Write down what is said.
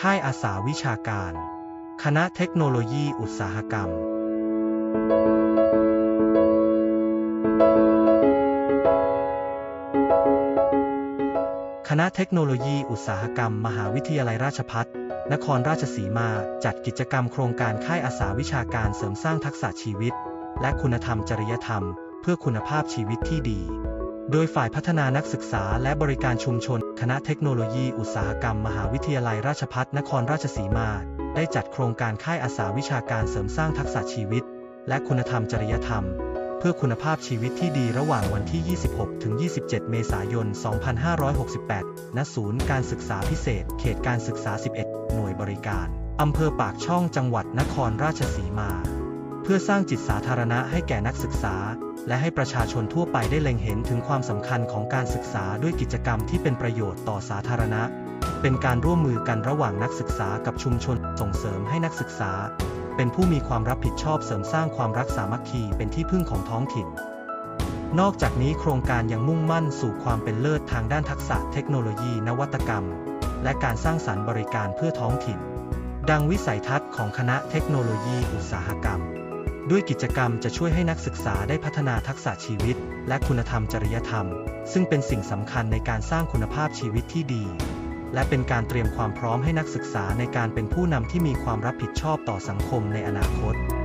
ค่ายอาสาวิชาการ คณะเทคโนโลยีอุตสาหกรรม คณะเทคโนโลยีอุตสาหกรรม มหาวิทยาลัยราชภัฏนครราชสีมาจัดกิจกรรมโครงการค่ายอาสาวิชาการเสริมสร้างทักษะชีวิต และคุณธรรมจริยธรรม เพื่อคุณภาพชีวิตที่ดี โดยฝ่ายพัฒนานักศึกษาและบริการชุมชน คณะเทคโนโลยีอุตสาหกรรม มหาวิทยาลัยราชภัฏนครราชสีมา ได้จัดโครงการค่ายอาสาวิชาการเสริมสร้างทักษะชีวิต และคุณธรรมจริยธรรม เพื่อคุณภาพชีวิตที่ดีระหว่างวันที่ 26 ถึง 27 เมษายน 2568 ณ ศูนย์การศึกษาพิเศษ เขตการศึกษา 11 หน่วยบริการ อำเภอปากช่องจังหวัดนครราชสีมา เพื่อสร้างจิตสาธารณะให้แก่นักศึกษา และให้ประชาชนทั่วไปได้เล็งเห็นถึงความสำคัญของการศึกษาด้วยกิจกรรมที่เป็นประโยชน์ต่อสาธารณะ เป็นการร่วมมือกันระหว่างนักศึกษากับชุมชน ส่งเสริมให้นักศึกษา เป็นผู้มีความรับผิดชอบเสริมสร้างความรักสามัคคีเป็นที่พึ่งของท้องถิ่น นอกจากนี้โครงการยังมุ่งมั่นสู่ความเป็นเลิศทางด้านทักษะเทคโนโลยี นวัตกรรม และการสร้างสรรค์บริการเพื่อท้องถิ่น ดังวิสัยทัศน์ของคณะเทคโนโลยีอุตสาหกรรม ด้วยกิจกรรมจะช่วยให้นักศึกษาได้พัฒนาทักษะชีวิต และคุณธรรมจริยธรรม ซึ่งเป็นสิ่งสำคัญในการสร้างคุณภาพชีวิตที่ดี และเป็นการเตรียมความพร้อมให้นักศึกษาในการเป็นผู้นำที่มีความรับผิดชอบต่อสังคมในอนาคต